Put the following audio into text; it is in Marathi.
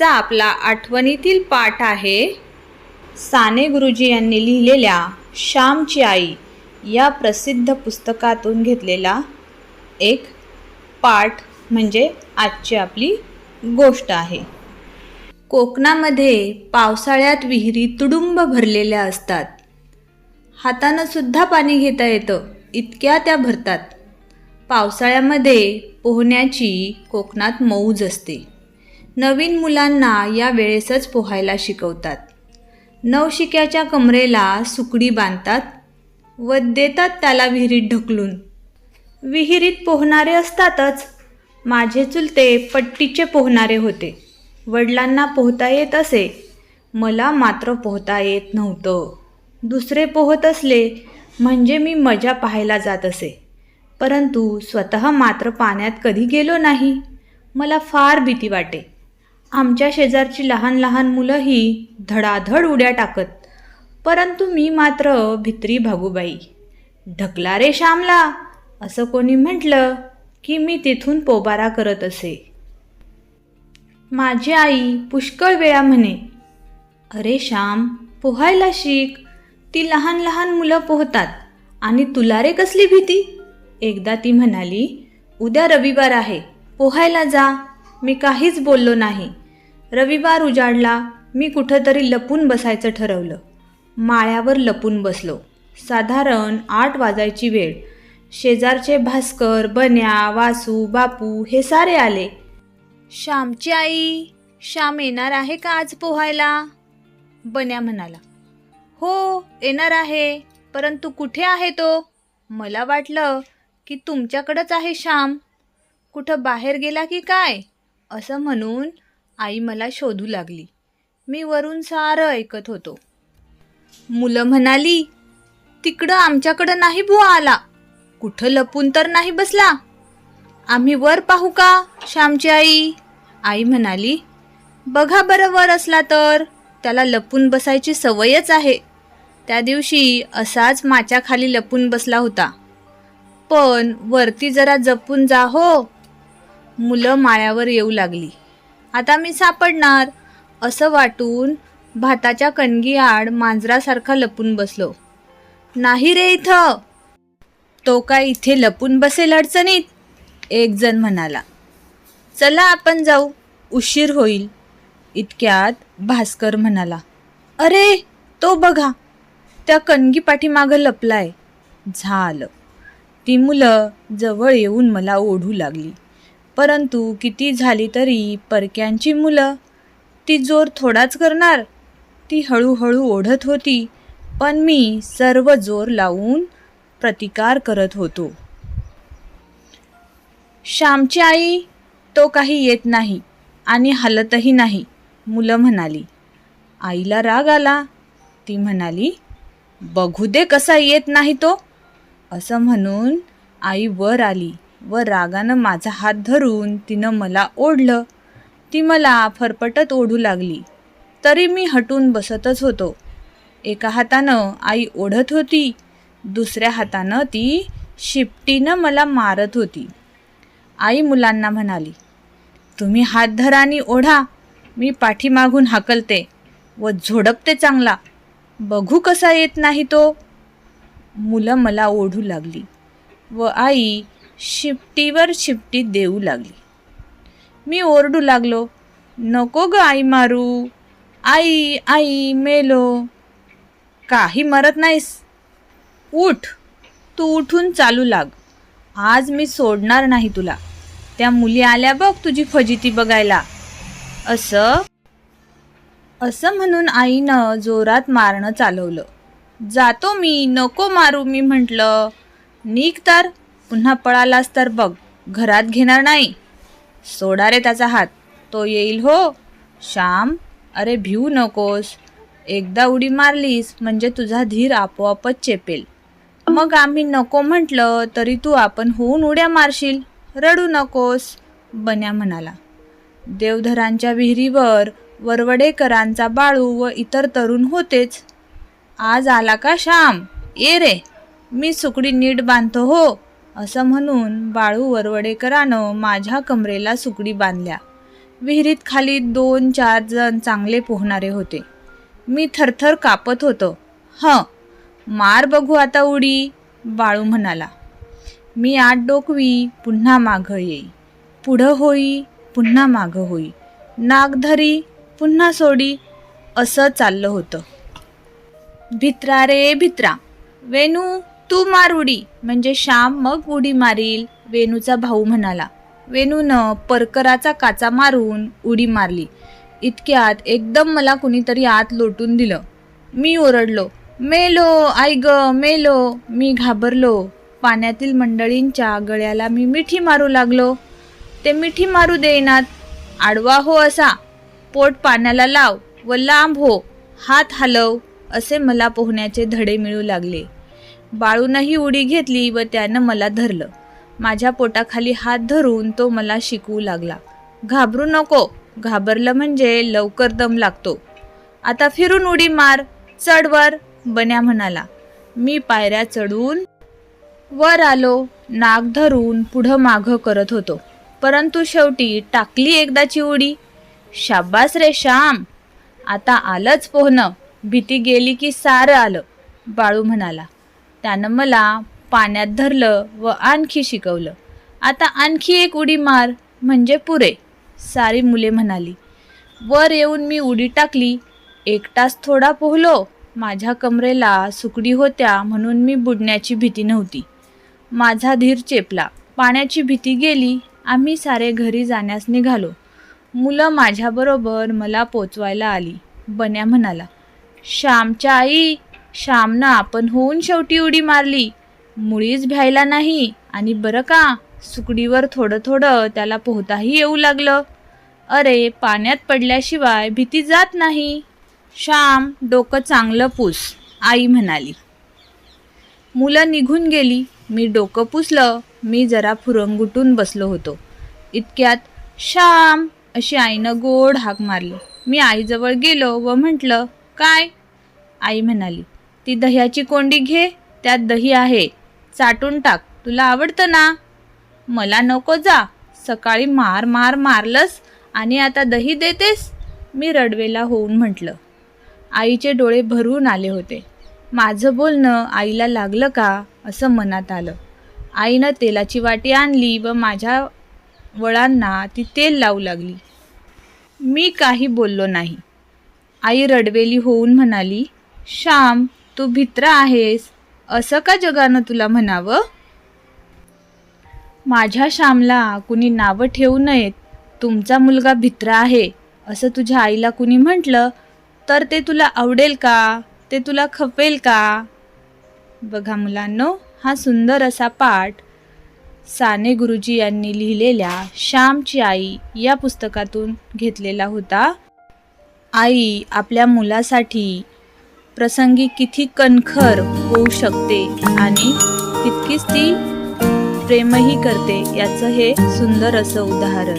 आजचा आपला आठवणीतील पाठ आहे. साने गुरुजी यांनी लिहिलेल्या श्यामची आई या प्रसिद्ध पुस्तकातून घेतलेला एक पाठ म्हणजे आजची आपली गोष्ट आहे. कोकणामध्ये पावसाळ्यात विहिरी तुडुंब भरलेल्या असतात. हातानं सुद्धा पाणी घेता येतं इतक्या त्या भरतात. पावसाळ्यामध्ये पोहण्याची कोकणात मौज असते. नवीन मुलांना या वेळेसच पोहायला शिकवतात. नवशिक्याच्या कमरेला सुकडी बांधतात व देतात त्याला विहिरीत ढकलून. विहिरीत पोहणारे असतातच. माझे चुलते पट्टीचे पोहणारे होते. वडिलांना पोहता येत असे. मला मात्र पोहता येत नव्हतं. दुसरे पोहत असले म्हणजे मी मजा पाहायला जात असे. परंतु स्वतः मात्र पाण्यात कधी गेलो नाही. मला फार भीती वाटे. आमच्या शेजारची लहान लहान मुलंही धडाधड उड्या टाकत. परंतु मी मात्र भित्री भागूबाई. ढकला रे श्यामला असं कोणी म्हटलं की मी तिथून पोबारा करत असे. माझी आई पुष्कळ वेळा म्हणे अरे श्याम पोहायला शिक. ती लहान लहान मुलं पोहतात आणि तुला रे कसली भीती? एकदा ती म्हणाली उद्या रविवार आहे पोहायला जा. मी काहीच बोललो नाही. रविवार उजाडला मी कुठंतरी लपून बसायचं ठरवलं. माळ्यावर लपून बसलो. साधारण आठ वाजायची वेळ. शेजारचे भास्कर बन्या वासू बापू हे सारे आले. श्यामची आई श्याम येणार आहे का आज पोहायला? बन्या म्हणाला. हो येणार आहे परंतु कुठे आहे तो? मला वाटलं की तुमच्याकडंच आहे श्याम. कुठं बाहेर गेला की काय? असं म्हणून आई मला शोधू लागली. मी वरून सारं ऐकत होतो. मुलं म्हणाली तिकडं आमच्याकडं नाही बुवा आला. कुठं लपून तर नाही बसला. आम्ही वर पाहू का श्यामची आई? आई म्हणाली बघा बरं वर असला तर. त्याला लपून बसायची सवयच आहे. त्या दिवशी असाच माच्याखाली लपून बसला होता. पण वरती जरा जपून जा हो. मुलं माळ्यावर येऊ लागली. आता मी सापडणार असं वाटून भाताच्या कणगीआड मांजरासारखा लपून बसलो. नाही रे इथं. तो काय इथे लपून बसेल अडचणीत? एक जण म्हणाला. चला आपण जाऊ उशीर होईल. इतक्यात भास्कर म्हणाला. अरे तो बघा त्या कणगी पाठीमागं लपलाय. झालं. ती मुलं जवळ येऊन मला ओढू लागली. परंतु किती झाली तरी परक्यांची मुलं ती जोर थोडाच करणार. ती हळूहळू ओढत होती पण मी सर्व जोर लावून प्रतिकार करत होतो. श्यामची आई तो काही येत नाही आणि हलतही नाही मुलं म्हणाली. आईला राग आला. ती म्हणाली बघू दे कसा येत नाही तो असं म्हणून आई वर आली. व रागानं माझा हात धरून तिनं मला ओढलं. ती मला फरफटत ओढू लागली. तरी मी हटून बसतच होतो. एका हातानं आई ओढत होती. दुसऱ्या हातानं ती शिपटीनं मला मारत होती. आई मुलांना म्हणाली तुम्ही हात धरानी ओढा. मी पाठीमागून हाकलते व झोडपते चांगला. बघू कसा येत नाही तो. मुलं मला ओढू लागली व आई शिपटीवर शिपटी देऊ लागली. मी ओरडू लागलो नको ग आई मारू. आई आई मेलो. काही मरत नाहीस. उठ. तू उठून चालू लाग. आज मी सोडणार नाही तुला. त्या मुली आल्या बघ तुझी फजिती बघायला. असं असं म्हणून आईनं जोरात मारणं चालवलं. जातो मी नको मारू मी म्हटलं. निघ तर. पुन्हा पळालास तर बघ घरात घेणार नाही. सोडा रे त्याचा हात. तो येईल हो. श्याम अरे भिऊ नकोस. एकदा उडी मारलीस म्हणजे तुझा धीर आपोआपच चेपेल. मग आम्ही नको म्हटलं तरी तू आपण होऊन उड्या मारशील. रडू नकोस बन्या म्हणाला. देवधरांच्या विहिरीवर वरवडेकरांचा बाळू व इतर तरुण होतेच. आज आला का श्याम? ये रे. मी सुकडी नीट बांधतो हो. असं म्हणून बाळू वरवडेकरानं माझ्या कमरेला सुकडी बांधल्या. विहिरीत खाली दोन चार जण चांगले पोहणारे होते. मी थरथर कापत होतो. हं मार बघू आता उडी बाळू म्हणाला. मी आत डोकवी पुन्हा मागं येई. पुढं होई पुन्हा मागं होई. नाग धरी पुन्हा सोडी असं चाललं होतं. भित्रा रे भित्रा. वेणू तू मार उडी. म्हणजे श्याम मग उडी मारील वेणूचा भाऊ म्हणाला. वेणूनं परकराचा काचा मारून उडी मारली. इतक्यात एकदम मला कुणीतरी आत लोटून दिलं. मी ओरडलो मेलो आई ग मेलो. मी घाबरलो. पाण्यातील मंडळींच्या गळ्याला मी मिठी मारू लागलो. ते मिठी मारू देईनात आडवा हो असा. पोट पाण्याला लाव व लांब हो. हात हलव. असे मला पोहण्याचे धडे मिळू लागले. बाळूनही उडी घेतली व त्यानं मला धरलं. माझ्या पोटाखाली हात धरून तो मला शिकवू लागला. घाबरू नको. घाबरलं म्हणजे लवकर दम लागतो. आता फिरून उडी मार. चढ वर. बन्या म्हणाला. मी पायऱ्या चढून वर आलो. नाक धरून पुढं मागं करत होतो. परंतु शेवटी टाकली एकदाची उडी. शाबास रे श्याम. आता आलंच पोहणं. भीती गेली की सारं आलं. बाळू म्हणाला. त्यानं मला पाण्यात धरलं व आणखी शिकवलं. आता आणखी एक उडी मार म्हणजे पुरे सारी मुले म्हणाली. वर येऊन मी उडी टाकली. एकटाच थोडा पोहलो. माझ्या कमरेला सुकडी होत्या म्हणून मी बुडण्याची भीती नव्हती. माझा धीर चेपला. पाण्याची भीती गेली. आम्ही सारे घरी जाण्यास निघालो. मुलं माझ्याबरोबर मला पोचवायला आली. बन्या म्हणाला श्यामच्या आई श्यामनं आपण होऊन शेवटी उडी मारली. मुळीच भ्यायला नाही आणि बरं का सुकडीवर थोडं थोडं त्याला पोहताही येऊ लागलं. अरे पाण्यात पडल्याशिवाय भीती जात नाही. श्याम डोकं चांगलं पूस आई म्हणाली. मुलं निघून गेली. मी डोकं पुसलं. मी जरा फुरंगुटून बसलो होतो. इतक्यात श्याम अशी आईनं गोड हाक मारली. मी आईजवळ गेलो व म्हटलं काय? आई म्हणाली ती दह्याची कोंडी घे त्यात दही आहे. चाटून टाक. तुला आवडतं ना? मला नको जा. सकाळी मार मार मारलंस आणि आता दही देतेस? मी रडवेला होऊन म्हटलं. आईचे डोळे भरून आले होते. माझं बोलणं आईला लागलं का असं मनात आलं. आईनं तेलाची वाटी आणली व माझ्या वळांना ती तेल लावू लागली. मी काही बोललो नाही. आई रडवेली होऊन म्हणाली श्याम तू भित्र आहेस असं का जगानं तुला म्हणावं? माझ्या श्यामला कुणी नावं ठेवू नयेत तुमचा मुलगा भित्र आहे असं तुझ्या आईला कुणी म्हटलं तर ते तुला आवडेल का? ते तुला खपेल का? बघा मुलांनो हा सुंदर असा पाठ साने गुरुजी यांनी लिहिलेल्या श्यामची आई या पुस्तकातून घेतलेला होता. आई आपल्या मुलासाठी प्रसंगी किती कणखर होऊ शकते आणि तितकीच ती प्रेमही करते याचं हे सुंदर असं उदाहरण.